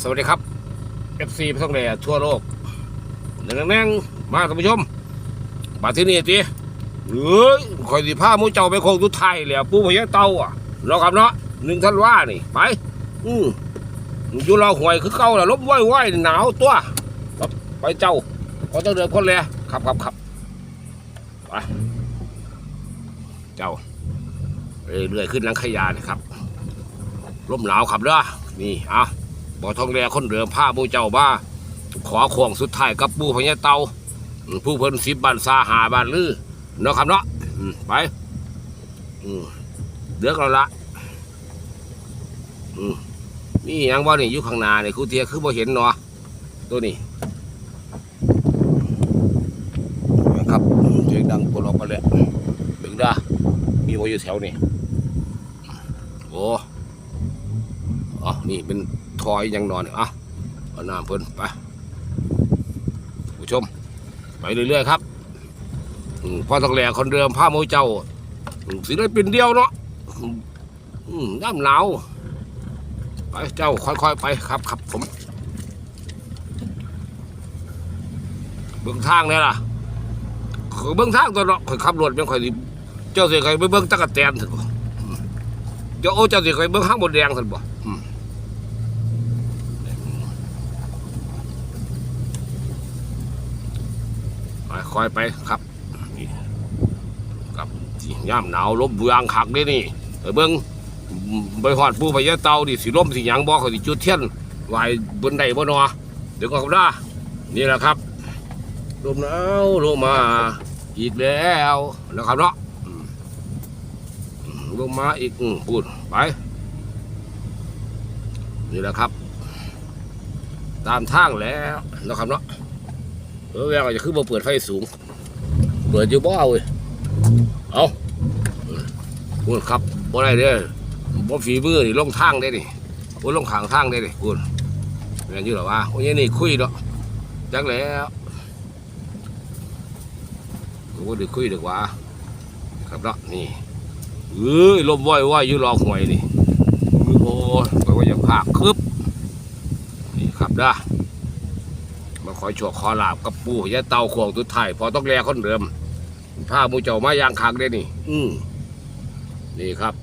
สวัสดีครับ FC พระท่องแดทั่วโลกนั่งๆๆมาท่านผู้ชม มาที่นี่จีเอ้ยคอยสิผ้ามูเจ้าไปโคงทุดไทยแหล้วปูพญาเต่าอะเนาะครับเนาะหนึ่งท่านว่านี่ไป อืมอยู่รอหวยคือเก่าแหละลบไหวไหวหนาวตัวไปเจ้าขอต้องเดินคนเลยขับขับขับไปเจ้าเรื่อยๆขึ้นลังขยานี่ครับลมหนาวขับเด้อนี่อะ บ่อทองแดคนเดิมผ้ามูเจ้าบ้าขอควงสุดท้ายกับปูพญาเตาผู้เพิ่นสิบบ้านซาหาบ้านลือเนาะครับเนาะอืมไปเดือกเราละนี่ยังบ่นี่อยู่ข้างหน้านี่ครูเทียคือบ่เห็นเนาะตัวนี้นะครับเสียงดังปลออกมาเลยดึงด้ามีบ่อยู่แถวนี่โอ้อ๋อนี่เป็น ทอยยังนอนนี่อะเอาน้ำเพิ่นไปผู้ชม ไปเรื่อยๆครับพ่อตองแหล่คนเดิมผ้าโมเจ้าอืมศิลปินเดียวเนาะน้ำหนาวไปเจ้าค่อยๆไปครับครับผมเบื้องทางเนี่ยล่ะคือเบื้องทางตัวเนาะข่อยขับรถเป็นข่อยดิเจ้าเสียข่อยไปเบื้องตะกะแตนถึงบ่เจ้าโอ้เจ้าเสียข่อยเบื้องห้างบนแดงถึงบ่ อืมไปค่อยไปครับนี่ครับย่ามหนาวลมบูยางคักเด้นี่ไปเบิ้งไปหอดปูพญาเตาดิสิลมสิหยังบ่เขาสิจุดเทียนไหวบนใดบ่นอเดี๋ยวก็ครับนะนี่แหละครับลมหนาวลงมาอีกแล้วนะครับเนาะอืมมลงมาอีกพูดไปนี่แหละครับ ตามทางแล้วนะครับเนาะ เออแวงจจะคือบ่เปิดไฟสูง เปิดอยู่บ่เอาเว้ยเอาพูดครับบ่ได้เด้อบ่ฝีมือนี่ลงทางได้นี่บ่ลงขางทางได้นี่พูดแม่นอยู่หรอวะโอ้ยนี่คุยเนาะจักแล้วกูบ่ได้คุยดอกว่าครับเนาะนี่เอ้ยลมว่อยๆอยู่รอหวยนี่โอ้ยไปว่าอย่าพากคึบนี่ครับเด้ มาขอโชคขอลาบกับปู่ยะเต่าขวงตุดไทายพอต้องแลคนเดิมผ้ามูเจ้ามายางคักได้นี่ อืมนี่ครับ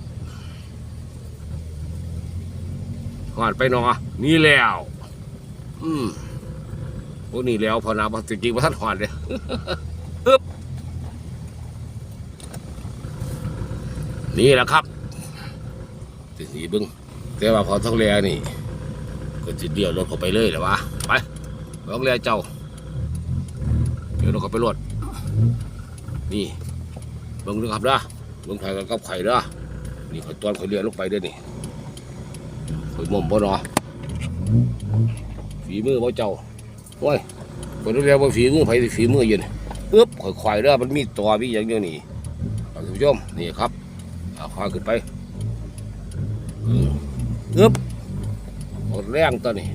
หอดไปหนอนี่แล้ว อืมพวกนี้แล้วพอนาพอจริงๆว่าท่านหอดเลยอึ๊บนี่แหละครับทีนี้เบึงแต่ว่าพอต้องแลนี่ ก็จะเดียวรถเขาไปเลยเหรอวะ ไปลองเรียเจ้า เดี๋ยวเราก็ไปรวดนี่เบิ่งดูครับเด้เบิ่งไข่กับกับไข่เด้นี่ข่อยตอนข่อยเรียลงไปด้อนี่ข่อยมุมบ่เนาะฝีมือบ่เจ้าโอ้ยข่อยเรียกว่าฝีมือไผสิฝีมืออยืนอึ๊บข่อยควายเด้อมันมีตัวมีอย่างเดียวนี่ท่านผู้ชมนี่ครับเอาควายขึ้นไปอืมอึ๊บหมดแรงตัวนี้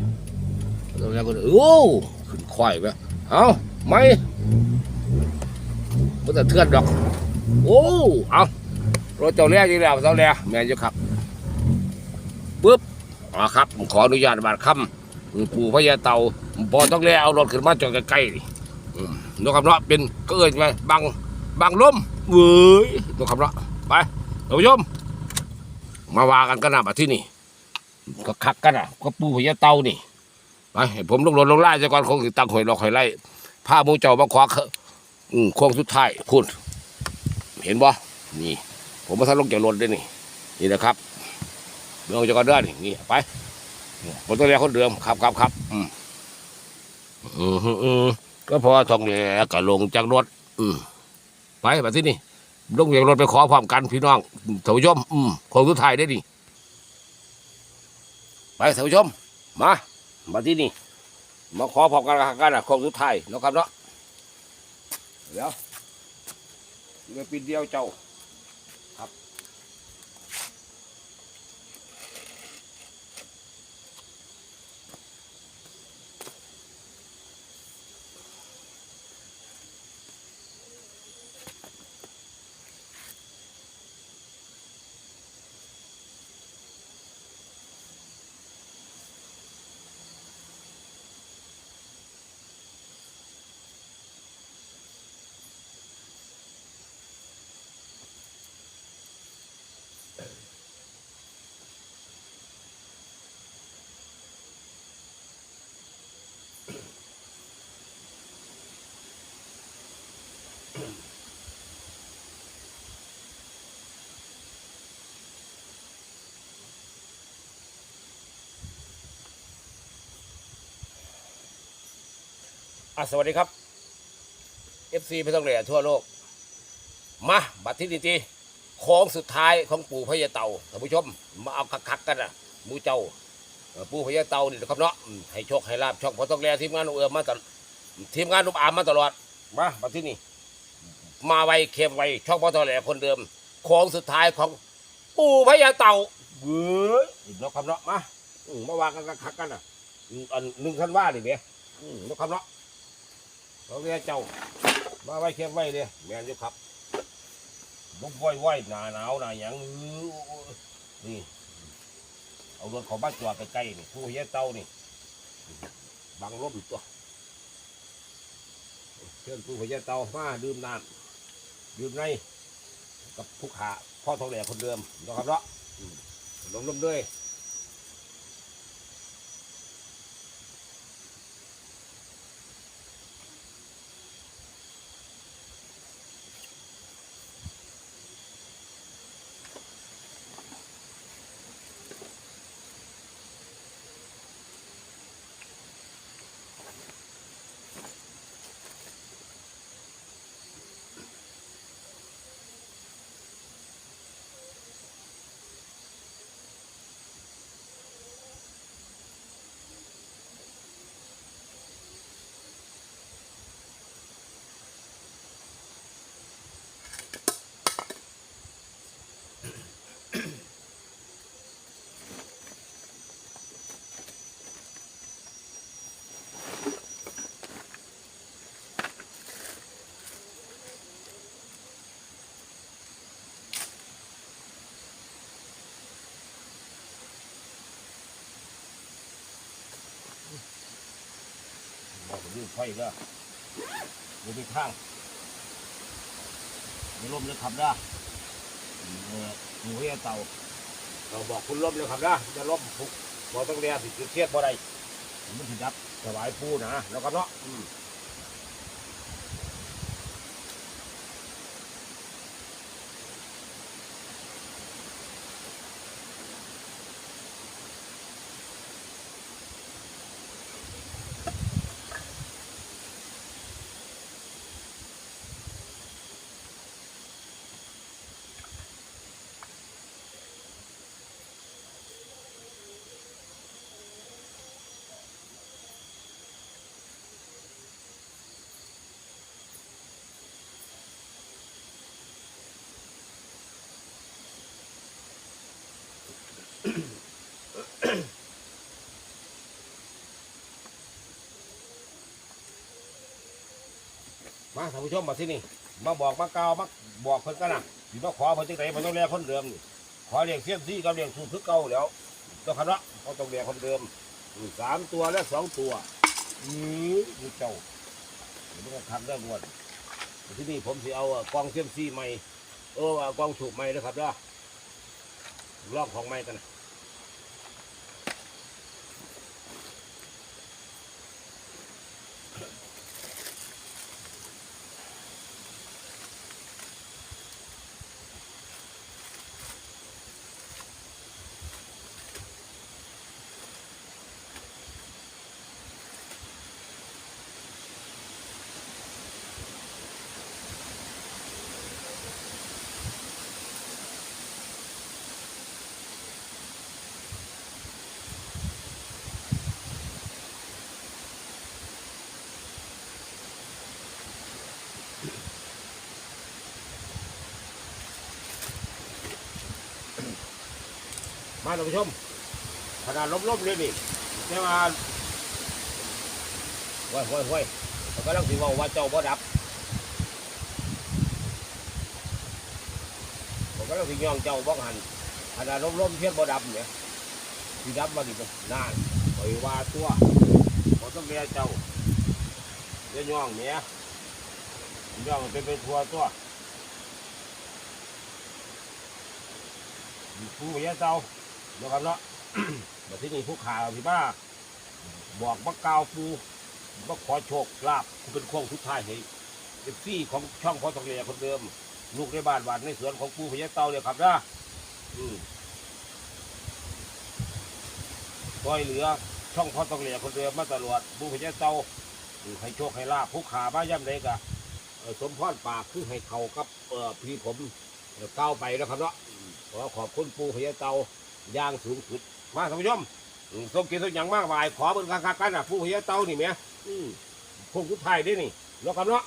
เราแล้วก็โอ้ขึ้นควายไปเอาไมมันจะเทือนดอก โอ้เอารถเจ้าแร่ยี่แล้วเจ้าแร่แม่นอยู่ครับปึ๊บอ๋อครับผมขออนุญาตบาดคำปู่พญาเต่าพอต้องแล่เอารถขึ้นมาจอดใกล้ๆนี่นกคำเนาะเป็นก็เอิญไปบังบังล้มเว้ยนกคำเนาะไปท่านผู้ชมมาว่ากันกันนะบัดที่นี่ก็คักกันอะก็ปู่พญาเต่านี่ ไปให้ผมลงรถลงไล่จะก่อนคงสิตั้งหอยรอหอยไล่ผ้ามูเจ้ามาขวาเขาอืมโค้งสุดท้ายพูดเห็นบ่นี่ ผมมาทันลงจากรถด้วยนี่นี่นะครับเดินจากกันเด้นี่นี่ไปผมต้องเรียกคนเดิมครับครับครับอืมอืมอืมก็พอทองแหลก็ลงจากรถ อืมไปแบบที่นี่ลงจากรถไปขอความกันพี่น้องท่านผู้ชมอืมโค้งสุดท้ายได้ดิไปท่านผู้ชมมา มาที่นี่มาขอพบกันกันนะของสุดท้ายนะครับเนาะเดี๋ยวเรือปีเดียวเจ้า อะสวัสดีครับ FC พระตองเหล่ทั่วโลก มาบัตรที่ดีจีโค้งสุดท้ายของปู่พญาเต่าท่านผู้ชม มาเอาคักๆกันนะมูเจ้าปู่พญาเต่านี่นะครับเนาะให้โชคให้ลาบช่องพระต้องเหล่ทีมงานอุเอือมมาตลอดทีมงานนุ่มอามมาตลอดมาบัตรที่นี่มาไวเค็มไวช่องพระต้องเหล่คนเดิมโค้งสุดท้ายของปู่พญาเต่าเว้ยอีกแล้วครับเนาะมาอืมาวางกันคักๆกันนะอันหนึ่งท่านว่านี่เนียอืมแล้วครับเนาะ เขาเรียกเจ้า มาไว้เค็มไว้เลยแมนอยู่ครับบุกไว้ไว้หนาหนาวหนาหยังอื้อนี่ เอารถเขาบ้านจอดใกล้นี่ผู้เฮียเต้านี่บังลมตัวเชิญผู้เฮียเต้ามาดื่มน้ำดื่มในกับผู้ขาพ่อทองแหล่คนเดิมนะครับเนาะลมลมด้วย บอกผมยืดไฟก็มือไปข้างมีลมเลยขับได้เออหนูเฮียเต่าเราบอกคุณลมเลยขับได้จะลมผูกบอต้องเรียนสิจุดเทียดบ่ได้มันถึงยับถวายปูนะแล้วครับเนาะ มาท่านผู้ชมมาที่นี่มาบอกมาเกล่าวมาบอกเพิ่นกันนะสิมาขอเพิ่นจังไดมันต้องเรียกคนเดิมนี่ขอเรียกเสี้ยมซี่กับเรียกสูตรคือเก่าแล้วต้องครันาะเขาต้องเรียกคนเดิมอืมสามตัวและสองตัวอือมีเจ้าเดี๋ยวมันก็ทำได้หมดที่นี่ผมสิเอาอะกองเสี้ยมซี่ใหม่เออเอากองสูบใหม่นะครับเนาะลอกของใหม่กันนะ มาท่านผู้ชมขนาดล้มๆเลยนี่แค่มาห้วยห้วยห้วยเขากำลังสิว่าว่าเจ้าบ่ดับผมก็ต้องสิย่องเจ้าบ้องหันขนาดล้มๆเพี้ยนบ่ดับเนี่ยสิดับมาดิบนานปล่อยว่าตัวผมต้องเรียเจ้าเรียย่องเนี่ยย่องเป็นเป็นทัวตัวผู้เหี้ยเจ้า นะครับเนาะมาที่นี่ผู้ข่าวที่บ้าบอกว่ากาวปูว่าขอโชคลาภคุณเป็นโค้งทุดท้ายให้เอฟซีของช่องพอตองเลียคนเดิม ลูกในบ้านบ้านในสวนของปูพญาเต่าเลยครับนะอืมซอยเหลือช่องพอตองเลียคนเดิมมาตลอดปูพญาเต่าให้โชคให้ลาภผู้ขาบ้าย่ำเลยกะเอ่อสมพรปากคือให้เขากับพี่ผมเก้าวไปแล้วครับเนาะขอขอบคุณปูพญาเตา อย่างสูงสุด มาท่านผู้ชมอืมสมเกียรติอย่างมากมายขอเบิ่งคักๆกันนะปูพญาเตานี่แหม่อืมพวกทุกไทายได้นี่เนาะครับเนาะ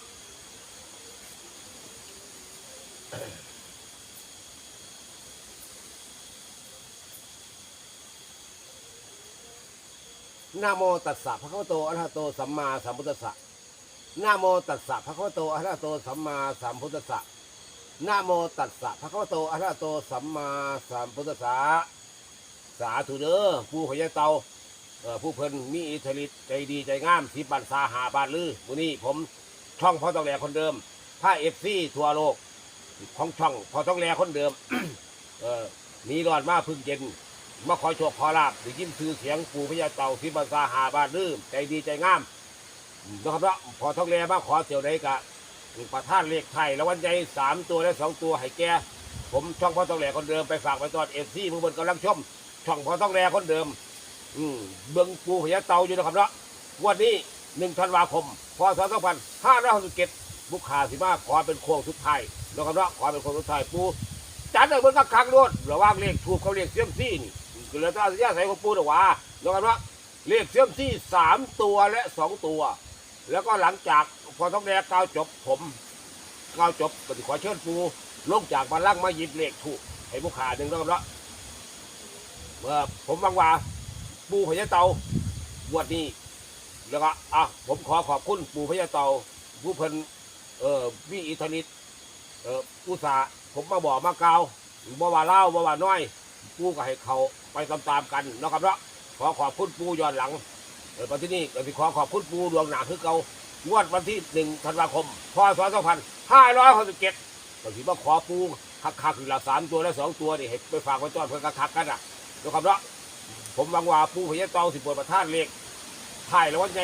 นะโมตัสสะภะคะวะโตอะระหะโตสัมมาสัมพุทธัสสะนะโมตัสสะภะคะวะโตอะระหะโตสัมมาสัมพุทธัสสะนะโมตัสสะภะคะวะโตอะระหะโตสัมมาสัมพุทธัสสะ สาธุเด้อผู้พญาเตาเอ่อผู้เพิ่นมีอิทธิฤทธิ์ใจดีใจงามสิบันสาหาบานลือมื้อนี้ผมช่องพ่อต้องแหลคนเดิมผ้าเอฟซีทั่วโลก ของช่องพ่อต้องแหลคนเดิม เออหนีรอดมาพึ่งเย็นมาขอโชคขอลาบได้ยินชื่อเสียงปู่พญาเต่าที่บรรษาหาบานลืมใจดีใจงามนะครับเนาะพอท้องแลมาขอเสี่ยวใดกะประท่านเลขไทยแล้ววันใจสามตัวและสองตัวให้แกผมช่องพ่อต้องแหลคนเดิมไปฝากไว้ตอนเอฟซีมือบนกำลังชม ช่องพอต้องแหลคนเดิม อืมเบิ้งปูพญาเตาอยู่นะครับเนาะวันนี้หนึ่งธันวาคมพศสองพันห้าร้อยหกสิบเจ็ดบุคคาสิมาขอเป็นโค้งสุดท้ายนะครับเนาะขอเป็นโค้งสุดท้ายปูจัดเลยบนกักคังโดนระว่างเลขถูกเขาเลขเสียมซี่นี่คือเราต้องอาศัยใส่ของปูดอว่าแล้วกันว่าเลขเสียมซี่สามตัวและสองตัว แล้วก็หลังจากพอท้องแดงกาวจบผมกาวจบก็จะขอเชิญปูลงจากบันลังก์มาหยิบเลขถูกให้ผู้ขาหนึ่งแล้วกันว่า เมื่อผมวังว่าปูพญาเตางวดนี้แล้วก็อะผมขอขอบคุณปูพญาเตาผู้เพิ่นเอ่อวิอิทธิฤทธิ์เอ่ออุตสาห์ผมมาบอกมากล่าวบ่ว่าเล่าบ่ว่าน้อย ปูก็ให้เขาไปตามๆกันเนาะครับเนาะขอขอบคุณปูย้อนหลังเออวันที่นี่ก็สิขอขอบคุณปูดวงหนาคือเก่างวดวันที่หนึ่งธันวาคมพศสองพันห้าร้อยหกสิบเจ็ดก็สิมาขอปูคักๆอยู่ละสามตัวและสองตัวนี่ให้ไปฝากไว้ต้อนเพื่อคักๆกันอะ นาะครับเนาะผมหวังว่าปูพญาเตาสิบปวดประท่านเลขถ่ายแล้ววันไง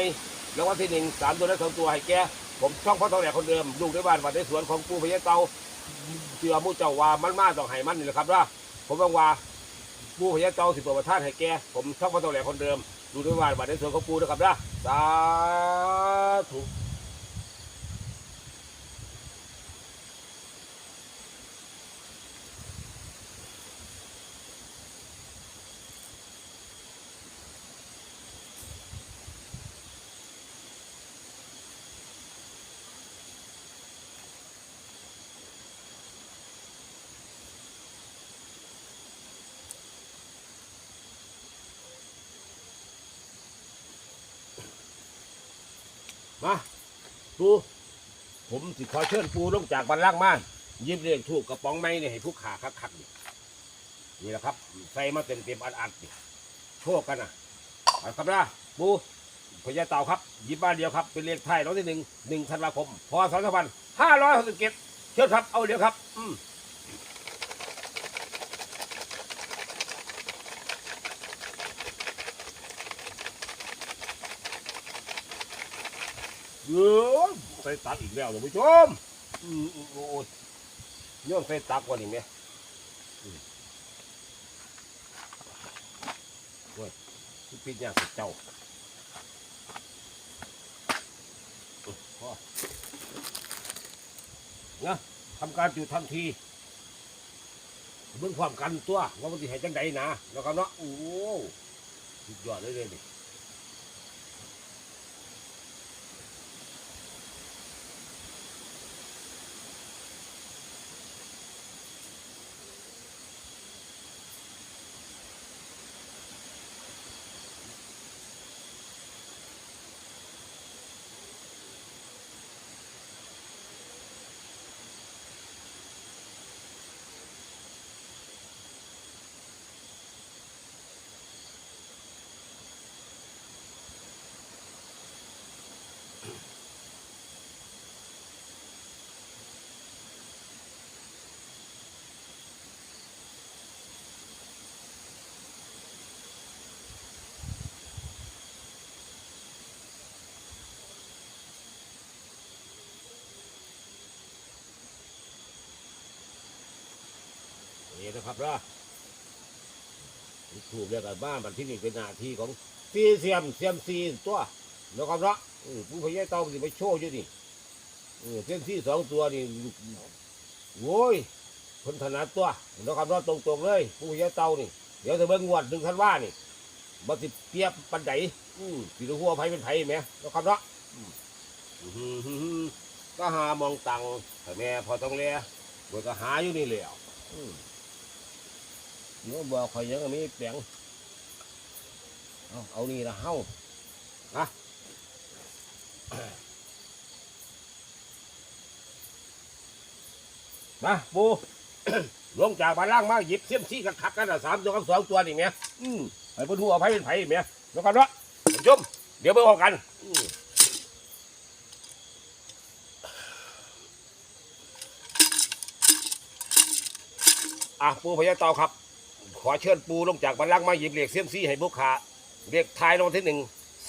แล้ววันที่หนึ่งสามตัวและสองตัวให้แกผมช่องพ่อทองแหลกคนเดิมลูกในบ้านวัดในสวนของปูพญาเตาเชื่อมู่เจ้าว่ามันมาต้องให้มันนี่แหละครับว่าผมบอกว่าปูพญาเจ้าสิบประทานให้แกผมช่อบพระตัวแหลคนเดิมดูด้วยว่าบัดในสวนของปูนะครับนะสาธุ มาปูผมสิขอเชิญปูลงจากบันลังก์มายิบเรียงถูกกระป๋องไม้เนี่ยให้ผู้ขาคักคักนี่นี่แหละครับ ใส่มาเต็มเต็มอัดอัดนี่โชคกันนะเอาครับนะปูพญาเต่าครับยิบบ้านเดียวครับ เป็นเลขไทยรางวัลที่หนึ่งหนึ่งธันวาคมพศสองพันห้าร้อยหกสิบเจ็ดเชิญครับเอาเดี๋ยวครับ อืม เยอะใส่ตักอีกแล้วท่านผู้ชมอืมโอ้โหโย่นใส่ตักกว่านี้ไหมอืมโอ้ยพี่เนี่ยเจ้าอืมพอนะทำการจุดทันที เบื้องความกันตัวว่ามันจะให้จังใดนะแล้วก็เนาะโอ้โหสุดยอดเลยเลยนี่ นะครับนะถูกเรียกกันบ้านบันที่นี่เป็นหน้าที่ของซีเซียมเซียมซีตัวแล้วครับเนาะเผู้พญาเต่ามันสิไปโชว์อยู่นี่เออเส้นที่สองตัวนี่โว้ยพิ่นถนัดตัวแล้วครับเนาะตรงๆเลย ผู้พญาเต่านี่เดี๋ยวจะเบิ่งงวดหนึ่งทันว่านี่บ่สิเปรียบปันไดอือสิรู้ว่าไผเป็นไผแหมแล้วครับเนาะก็หามองตังแต่แม่พอต้องแลบ่ก็หาอยู่นี่แล้วอืม เดี๋ยวบอกข่อยยังมีแปลงเอาเอานี่ละเฮามาปูลงจากบ้านล่างมาหยิบเสียมซี่กันขักกันอะสามตัวกับสองตัวนี่เมียอืมไอ้พวกหัวไผ่เป็นไผ่เมียแล้วกันเนาะท่มเดี๋ยวไปบอกกันอะปูพญาเต่าครับ ขอเชิญปูลงจากบันลังมาหยิบเหล็กเสียมซี่ให้บุกขาเหล็กทายลงที่หนึ่ง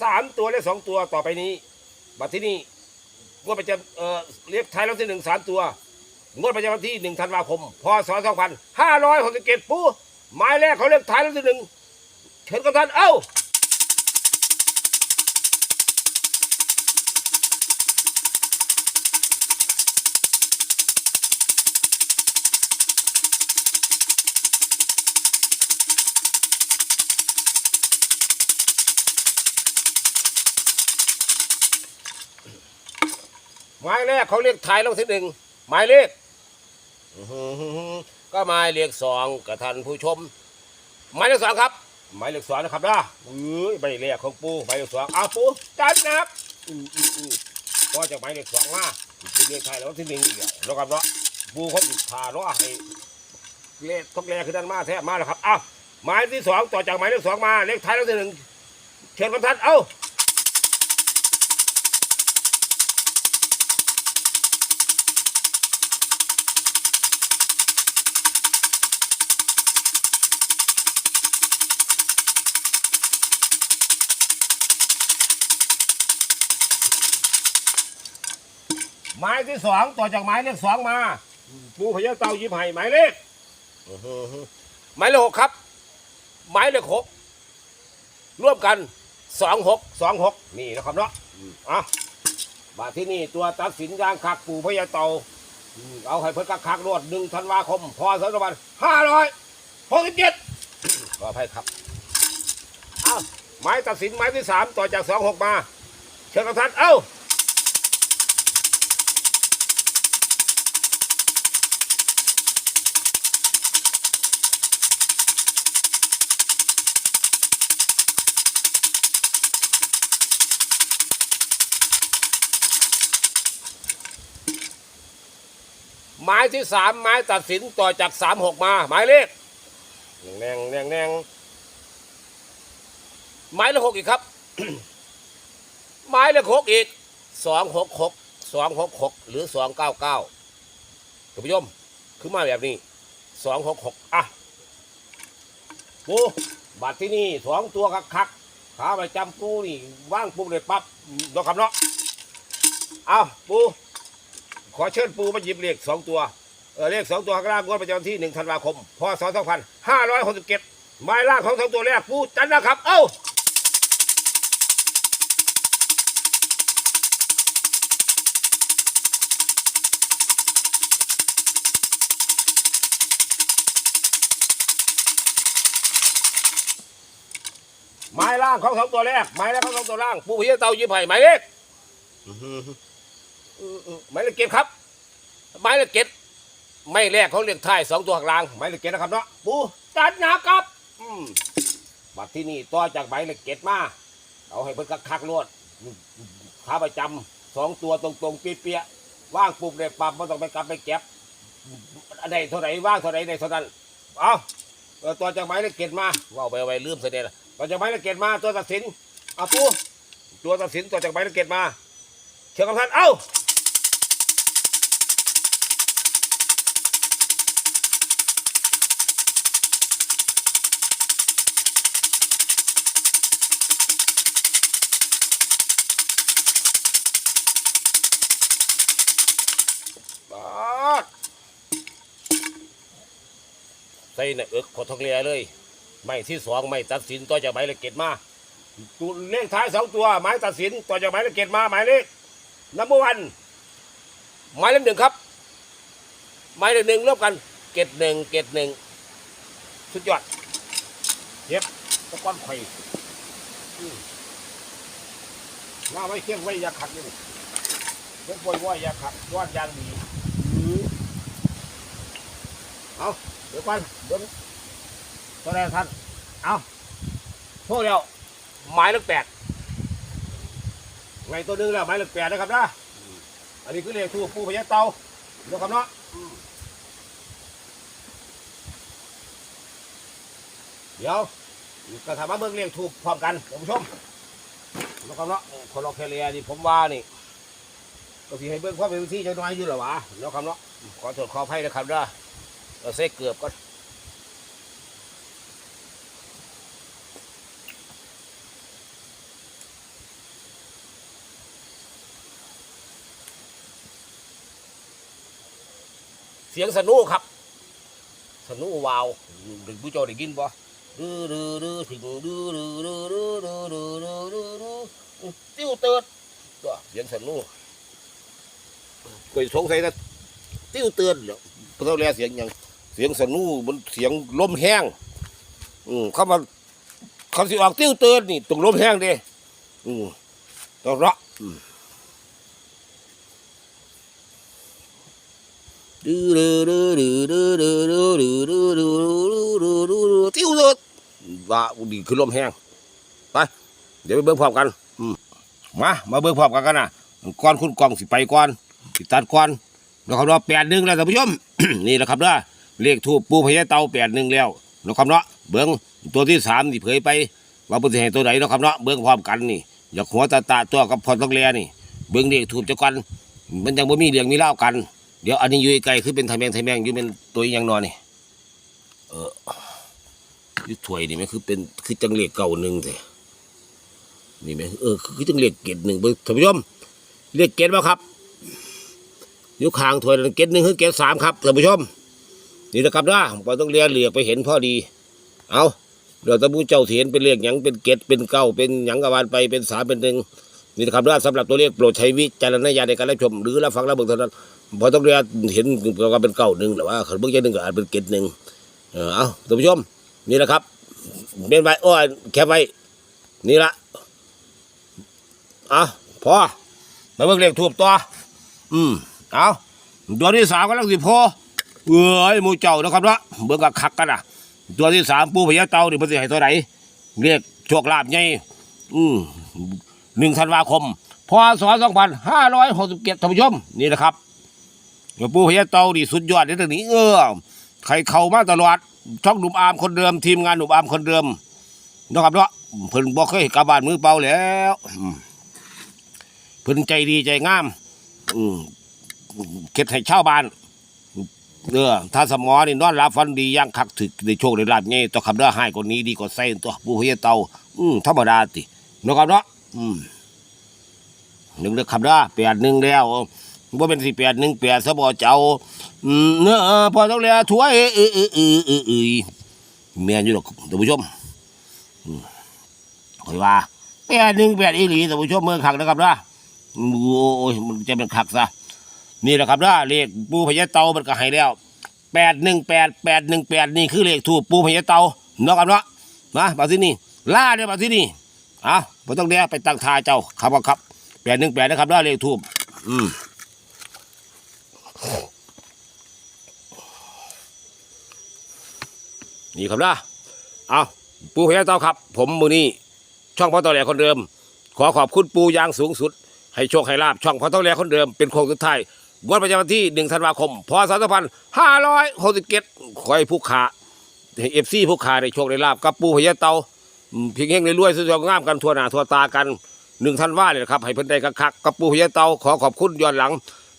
สามตัวและสองตัวต่อไปนี้บัดที่นี่งวดประจำเอ่อเรียกทายลงที่หนึ่งสามตัว งวดประจำวันที่หนึ่งธันวาคมพศสองพันห้าร้อยหกสิบเจ็ดปูหมายแรกเขาเรียกทายรางวที่หนึ่งเชิญกับท่านเอ้า หมายแรกเขาเรียกไท้ายแล้วที่หนึ่งหมายเลขอื้อหือก็หมายเลขสองกับท่านผู้ชม หมายเลขสองครับ หมายเลขสองนะครับนะเอ้ยใบเลขของปูหมายเลขสองเอาปูจัดนะครับอืออืออือก็จากหมายเลขสองมาเป็นเลขไทยแล้วที่หนึ่งอีกแล้วแล้วครับเนาะปูเขาอิดขาเนาะให้เลขทุกเลขคือด้านมาแท้มาแล้วครับอ้าวหมายที่สองต่อจากหมายเลขสองมาเลขไทยแล้วที่หนึ่งเชิญครับท่านเอ้า หมายที่สองต่อจากหมายเลขสองมาปูพญาเต่ายิบไห่หมายเลขหมายเลขหกครับ หมายเลขหกร่วมกันสองหกสองหกนี่นะครับเนาะอะบาทที่นี่ตัวตัดสินยางคักปูพญาเต่าเอาให้เพิ่นคักคักรวดหนึ่งธันวาคมพศสองพันห้าร้อยหกสิบเจ็ดขออภัยครับอ้าวหมายตัดสินหมายที่สามต่อจากสองหกมา เชิญกับท่านเอ้า หมายที่สามหมายตัดสินต่อจากสามหกมา หมายเลขแนงแนงแนงหมายเลขหกอีกครับ หมายเลขหกอีกสองหกหกสองหกหกหรือสองเก้าเก้าท่านผู้ชมคือมาแบบนี้สองหกหกอะปูบัตรที่นี่สองตัวคักคักๆขาประจำปูนี่ว่างปุ๊บเลยปั๊บดอกคำเนาะเอาปู ขอเชิญปูมาหยิบเลขสองตัวเออเลขสองตัวข้างล่างงวดประจำวันที่หนึ่งธันวาคมพศสองพันห้าร้อยหกสิบเจ็ดหมายล่างของสองตัวแรกปูจันนะครับ เอ้าหมายล่างของสองตัวแรกหมายแรกของสองตัวล่างปูเฮียเตายิบไผ่หมายเลขอื้อ หมายเลขเก็บครับหมายเลขเก็ดไม่แรกเขาเรียกท้ายสองตัวข้างล่างหมายเลขเก็ดนะครับเนาะปูจัดหนะครับบัตรที่นี่ต่อจากหมายเลขเก็ดมาเอาให้เพิ่นคักๆรวดขาประจำสองตัวตรงๆเปี้ยๆว่างปุ๊บเลยปั๊บไม่ต้องไปกลับไปเก็บอันใดเท่าไหร่ว่างเท่าไหร่ในเท่านั้นเอาต่อจากหมายเลขเก็ดมาว่าไปเอาไปลืมเสด็จละต่อจากหมายเลขเก็ดมาตัวตัดสินเอาปูตัวตัดสินต่อจากหมายเลขเก็ดมา เชิญกับท่านเอ้า ส่ในเอิกขอทองเลียเลยไม่ที่สองไม่ตัดสินต่อจากใบละเกตมาตัวเลขท้ายสองตัวหมายตัดสินต่อจากหมายเลขเกตมาหมายเลขนัมเบอร์วันหมายเลขหนึ่งครับ หมายเลขหนึ่งรวมกันเกตหนึ่งเกตหนึ่งสุดยอดเย็บตะก้อนไข่หน้าไว้เข้มไว้ยาขัดนี่เล็กปล่อยว่ายาขัดวาดยางดีเอา เดี๋ยวก่อนเดี๋ยวตอนแรกท่านเอาโทษแล้วหมายเลขแปดไงตัวนึงแล้วหมายเลขแปดนะครับนะอันนี้คือเลขทูปูพญาเตาเดี๋ยวครับเนาะเดี๋ยวกระทำมาเบิ่งเลขทูปพร้อมกันท่านผู้ชมเดี๋ยวครับเนาะคนเราแคเรียนี่ผมว่านี่ก็สิให้เบิ่งความเป็นวิธีจะน้อยอยู่หรอวะเดี๋ยวครับเนาะขอโทษขออภัยนะครับเด้อ เราเซ็กเกือบก็เสียงสนุครับ สนุวาวเด็กผู้เจ้าได้ยินบ่ดื้อดื้อดื้อถึงดื้อดื้อดื้อดื้อดื้อดื้อดื้อดื้อดื้อติ้วเติร์ดตัวเสียงสนุก็สงสัยนะติ้วเติร์ดเหรอเพราะแล้วเสียงยัง เสียงสนุมันเสียงลมแห้ง อืมเขามาเขาสิออกติ้วเติร์ดนี่ต้องลมแห้งเด้อืมต้องเราะอืมดูดูดูดูดูดูดูดูดูดูดูดูดูดูติ้วเลยว่าดีคือลมแห้งไปเดี๋ยวไปเบิ่งพร้อมกันอืมมามาเบิ่งพร้อมกันกันนะก่อนคุณกองสิไปก่อนสิตัดก่อนนะครับเนาะแปดหนึ่งแล้วท่านผู้ชมนี่แหละครับเนาะ เลขทูปปูพญาเตาแปดหนึ่งแล้วนะครับเนาะเบิ่งตัวที่สามที่เผยไป ว่าเป็นให้ตัวไหนเนาะครับเนาะเบิ่งพร้อมกันนี่อยากหัวตาตาตัวกับพอต้องแลนี่ เบิ่งเลขทูปจะกัน มันยังบ่มีเรื่องมีเล่ากัน เดี๋ยวอันนี้อยู่ไกลคือเป็นไทยแมงไทยแมงอยู่เป็นตัวยังนอนนี่เออยุถวยนี่ไหมนคือเป็นคือจังเลขเก่าหนึ่งแต่นี่ไหมเออคือจังเลขเกตหนึ่งเบิ่งท่านผู้ชมเลขเกตบ่ครับยู่ข้างถวยเกตหนึ่งคือเกตสามครับท่านผู้ชม นี่นะครับนะพอต้องเรียนเหลียกไปเห็นพ่อดี เอาเดี๋ยวตะบูเจ้าเถียนเป็นเลขหยังเป็นเกตเป็นเก้าเป็นหยังกวานไปเป็นสามเป็นหนึ่งนี่นะครับนะสำหรับตัวเลขโปรดใช้วิจารณญาณในการรับชมหรือรับฟังรับเบิ่งเท่านั้นพอต้องเรียนเห็นก็เป็นเก่าหนึ่งแต่ว่าขันเบื้องใจหนึ่งก็อาจเป็นเกตหนึ่งเอาท่านผู้ชมนี่แหละครับเป็นไว้โอ้ยแคปไว้นี่ละเอาพอมาเบิ่งเลขทูบต่ออืมเอาตัวที่สามก็ลังสิพอ เอ้ยมูเจ้านะครับเนาะเบิ่งกับคักกันอะ ตัวที่สามปูพญาเต่านี่เพิ่นสิให้ตัวไหนเรียกโชคลาภใหญ่อืมหนึ่งธันวาคมพศสองพันห้าร้อยหกสิบเจ็ดท่านผู้ชมนี่นะครับหลวงปู่พญาเตาดีสุดยอดในเรื่องนี้เออใครเข้ามาตลอดช่องหนุ่มอามคนเดิม ทีมงานหนุ่มอามคนเดิมนะครับเนาะเพิ่นบอกเคยกลับานมือเปล่าแล้วเพิ่นใจดีใจงามอืมเก็บให้ชาวบ้าน เออถ้าสมอนี่นอนรับฟันดีย่างคักถึกในโชคในลาบเนี่ยต้อคำเด้อให้คนนี้ดีกว่าไส้ตัวปู่พญาเตาอืมธรรมดาตินะครับเนาะอืมหนึ่งเด้อคำเด้อแปดหนึ่งแล้วว่าเป็นสี่แปดหนึ่งแปดสบอเจ้าอืมเนื้อพอต้องเรียถวยเออเออเออเออเออเมียอยู่หรอกท่านผู้ชมอืมคอยว่าแปดหนึ่งแปดอีหลีท่านผู้ชมเมื่อขักนะครับนะโอ้ยมันจะเป็นขักซะ นี่แหละครับนะเลขปูพญาเตามันก็ให้แล้วแปดหนึ่งแปดแปดหนึ่งแปดนี่คือเลขถูกปูพญาเตาเนาะครับเนาะมาบาที่นี่ล่าเนี่ยบาที่นี่อะพอต้องเรียไปตั้งทาเจ้าครับครับแปดหนึ่งแปดนะครับนะเลขถูกอืมนี่ครับนะเอาปูพญาเตาครับ ผมมือนี้ช่องพ่อตอแหลคนเดิม ขอขอบคุณปูยางสูงสุด ให้โชคให้ลาบช่องพ่อตอแหลคนเดิมเป็นโค้งสุดท้าย วันประจำวันที่หนึ่งธันวาคม พศสองพันห้าร้อยหกสิบเจ็ดขอให้ผู้ขาเอฟซีผู้ขาได้โชคได้ลาบกับปูพญาเตาเพียงเฮงรวยสุดยอดงามกันทั่วหน้าทั่วตากันหนึ่งธันวาเลยนะครับให้เพิ่นได้คักกับปูพญาเตาขอขอบคุณย้อนหลัง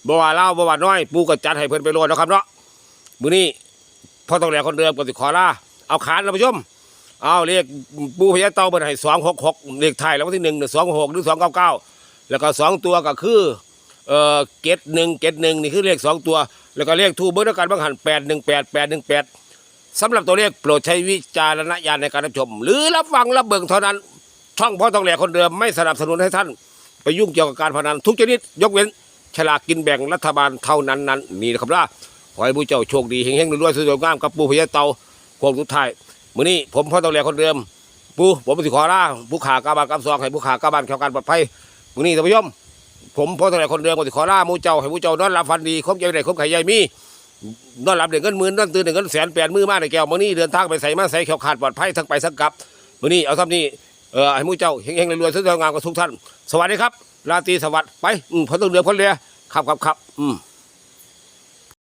บวาเล่าบวาน้อย ปูก็จัดให้เพิ่นไปโลดนะครับเนาะมื้อนี้พ่อต้องแหลคนเดิมก็สิขอลาเอาขานท่าผู้ชมเอาเลขปูพญาเตาเบอร์ให้สองหกหกเลขไทยแล้ววันที่หนึ่งสองหกหรือสองเก้าเก้าแล้วก็สองตัวก็คือ เอ่อเกตหนึ่งเกตหนึ่งนี่คือเลขสองตัว แล้วก็เลขทูเบอร์ด้วยกันบางหันแปดหนึ่งแปดแปดหนึ่งแปดสำหรับตัวเลขโปรดใช้วิจารณญาณในการรับชม หรือรับฟังรับเบิ่งเท่านั้น ช่องพ่อต้องแหลกคนเดิมไม่สนับสนุนให้ท่าน ไปยุ่งเกี่ยวกับการพนันทุกชนิด ยกเว้นฉลากกินแบ่งรัฐบาลเท่านั้นนั้นนี่นะครับล่ะขอให้ผู้เจ้าโชคดีเฮงๆรวยๆสวยๆงามกับปูพญาเตาโค้งสุดท้ายมื้อนี้ผมพ่อต้องแหลกคนเดิมปูผมสิขอลาผู้ขากาบานกำซองให้ผู้ขากาบานแข่งการปลอดภัยมื้อนี้ท่านผู้ชม ผมพ่อต้งแหลกคนเดิมก็สิขอลามูเจ้าให้มูเจ้านอนรับฟันดีคมใจได้คมไข่ใหญ่มีนอนหลับเด็กเงินหมื่นนอนตื่นเด็กเงินแสนแปดมือมาในแก้วมื่อนี้เดินทางไปใส่มาใส่แขวขาดปลอดภัยทั้งไปทั้งกลับมื่อนี้เอาทำนี้เออให้มูเจ้าเฮงๆรวยๆสวยๆงามกับทุกท่าน สวัสดีครับ ราตรีสวัสดิ์ไปอืมพอต้องเดือคนเรือครับครับครับอืม